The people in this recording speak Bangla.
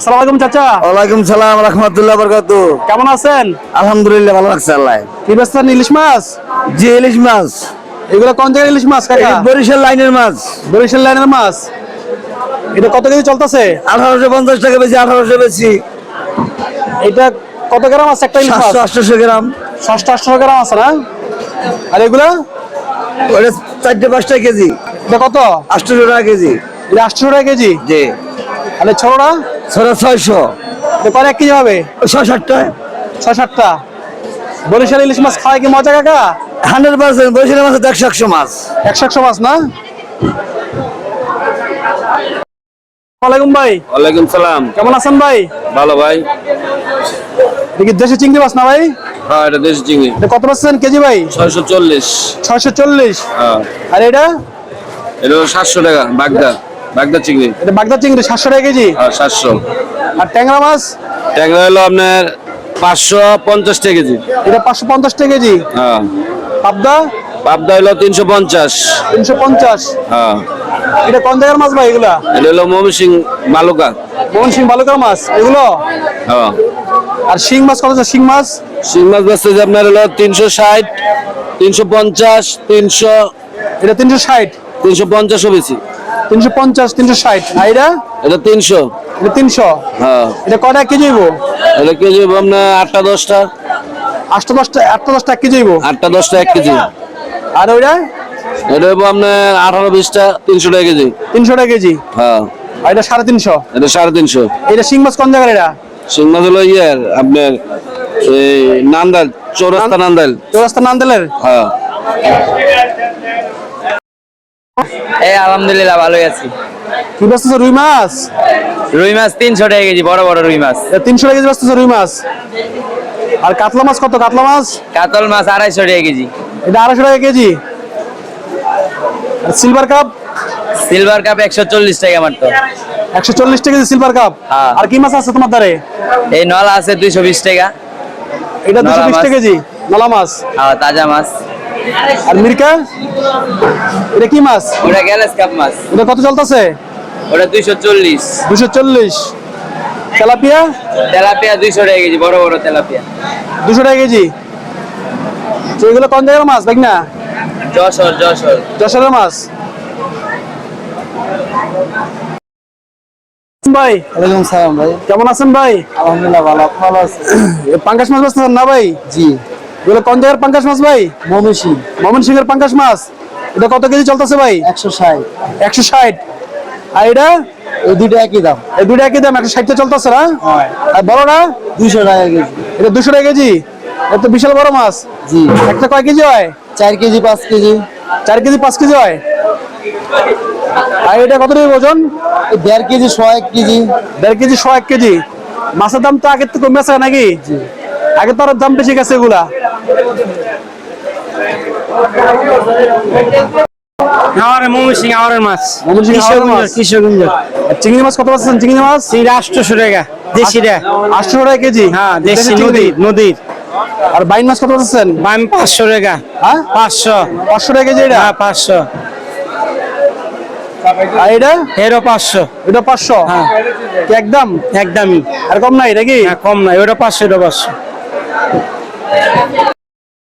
আসসালামু আলাইকুম চাচা। ওয়ালাইকুম সালাম রহমতুল্লাহ বরকাত কেমন আছেন? আলহামদুলিল্লাহ ভালো লাগছে আল্লাহ। কি ব্যস্তেন ইলিশ মাছ? জি ইলিশ মাছ। এগুলো কোন জায়গার ইলিশ মাছ কাকা? বরিশাল লাইনের মাছ। বরিশাল লাইনের মাছ। এটা কত কেজি চলতেছে? আঠারোশো পঞ্চাশ টাকা বেশি আঠারোশো বেশি। এটা কত গ্রাম আছে একটা ইলিশ মাছ? আটশোশো গ্রাম। আছে না? আর এগুলো? ওটা চারটে পাঁচটা কেজি। এটা কত? আটশোশো টাকা কেজি। এটা টাকা কেজি? জি। আর এই ছোটটা ছড়া ছয়শো। এক কেজি হবে? ছয় সাতটা ছয় সাতটা বরিশাল ইলিশ মাছ কি মজা কাকা? হান্ড্রেড পার্সেন্ট বরিশালের মাছ একশো একশো মাছ। একশো একশো মাছ না? ওয়ালাইকুম ভাই। ওয়ালাইকুম সালাম। কেমন আছেন ভাই? ভালো ভাই। দেখি দেশি চিংড়ি মাছ না ভাই? হ্যাঁ এটা দেশি চিংড়ি। এটা কত পাচ্ছেন কেজি ভাই? ছয়শো চল্লিশ। ছয়শো চল্লিশ। হ্যাঁ। আর এটা? এটা সাতশো টাকা বাগদা। বাগদা চিংড়ি। এটা বাগদা চিংড়ি সাতশো টাকা কেজি? হ্যাঁ সাতশো। আর ট্যাংরা মাছ? ট্যাংরা হলো আপনার পাঁচশো পঞ্চাশ টাকা কেজি। এটা পাঁচশো পঞ্চাশ টাকা কেজি? হ্যাঁ। পাবদা? পাবদা হলো তিনশো পঞ্চাশ। তিনশো পঞ্চাশ? হ্যাঁ। এটা কোন জায়গার মাছ ভাই এগুলা? এটা হলো মমি সিং বালুকা মোহন সিং বালুকার মাছ এগুলো? হ্যাঁ। আর শিং মাছ কত শিং মাছ? শিং মাছ বেচতে যে আপনার হলো তিনশো ষাট তিনশো পঞ্চাশ তিনশো এটা তিনশো ষাট। তিনশো পঞ্চাশও বেশি। তিনশো পঞ্চাশ তিনশো ষাট। এটা এটা তিনশো। এটা তিনশো? হ্যাঁ। এটা কটা কেজি হইব? এটা কেজি আপনার আটটা দশটা। আটটা দশটা আটটা দশটা এক কেজি হইব? আটটা দশটা এক কেজি। আর ওইটা? এটা হইবো আপনার আঠারো বিশটা তিনশো টাকা কেজি। তিনশো টাকা কেজি? হ্যাঁ। আর এটা সাড়ে তিনশো? এটা সাড়ে তিনশো। এটা শিং মাছ কোন জায়গার এটা? শিং মাছ হলো ইয়ের আপনার এই নান্দাল চৌরাস্তা নান্দাল। চৌরাস্তা নান্দেলের? হ্যাঁ। এই আলহামদুলিল্লাহ ভালোই আছি। কি ব্যস্ত রুই মাছ? রুই মাছ তিনশো টাকা কেজি বড় বড় রুই মাছ। তিনশো টাকা কেজি ব্যস্ত রুই মাছ? আর কাতলা মাছ কত? কাতলা মাছ? কাতল মাছ আড়াইশো টাকা কেজি। এটা আড়াইশো টাকা কেজি? আর সিলভার কাপ? সিলভার কাপ একশো চল্লিশ টাকা মাত্র। একশো চল্লিশ টাকা কেজি সিলভার কাপ? হ্যাঁ। আর কি মাছ আছে তোমার দ্বারে এই নলা আছে দুইশো বিশ টাকা। এটা দুশো বিশ টাকা কেজি নলা মাছ। আর তাজা মাছ। আর মিরকা? এটা কি মাছ? ওটা গ্যালাস কাপ মাছ। এটা কত চলতেছে? ওটা দুইশো চল্লিশ। দুশো চল্লিশ। তেলাপিয়া? তেলাপিয়া দুইশো টাকা কেজি বড় বড় তেলাপিয়া। দুশো টাকা কেজি। তো এগুলো কোন জায়গার মাছ দেখ না? যশোর যশোর। যশোরের মাছ। ভাই ওয়ালাইকুম সালাম ভাই। কেমন আছেন ভাই? আলহামদুলিল্লাহ ভালো ভালো আছে পাঙ্কাশ মাছ বেচতেছেন না ভাই? জি। এগুলো কোন জায়গার পাঙ্কাশ মাছ ভাই? মমিষি মমন সিং। এর পাঙ্কাশ মাছ? এটা কত কেজি চলতেছে ভাই? একশো ষাট। একশো ষাট। আর এটা? এই দুটো একই দাম। এই দুইটা একই দাম একশো ষাটটা চলতেছে না? আর বড়টা দুইশো টাকা কেজি। এটা দুশো টাকা কেজি? এটা তো বিশাল বড় মাছ। জি। একটা কয় কেজি হয়? চার কেজি পাঁচ কেজি। চার কেজি পাঁচ কেজি হয়? আর এটা কত ওজন? দেড় কেজি শো এক কেজি। দেড় কেজি শো এক কেজি। মাছের দাম তো আগের থেকে কমে আছে নাকি? আগে তো আরও দাম বেশি গেছে এগুলা। আমার মাছ। কিশোরগঞ্জ চিংড়ি মাছ কত পাচ্ছেন? চিংড়ি মাছ? চিংড়ি আটশোশো টাকা দেশিটা আটশো টাকা কেজি? হ্যাঁ দেশি। নদীর নদীর। আর বাইন মাছ কত পাচ্ছেন? পাঁচশো টাকা। হ্যাঁ? পাঁচশো। পাঁচশো টাকা কেজি এটা? হ্যাঁ পাঁচশো। আর এটা? এরও পাঁচশো। এটা পাঁচশো? হ্যাঁ। একদম? একদমই। আর কম নাই নাকি? হ্যাঁ কম নাই ওটা পাঁচশো এটা পাঁচশো।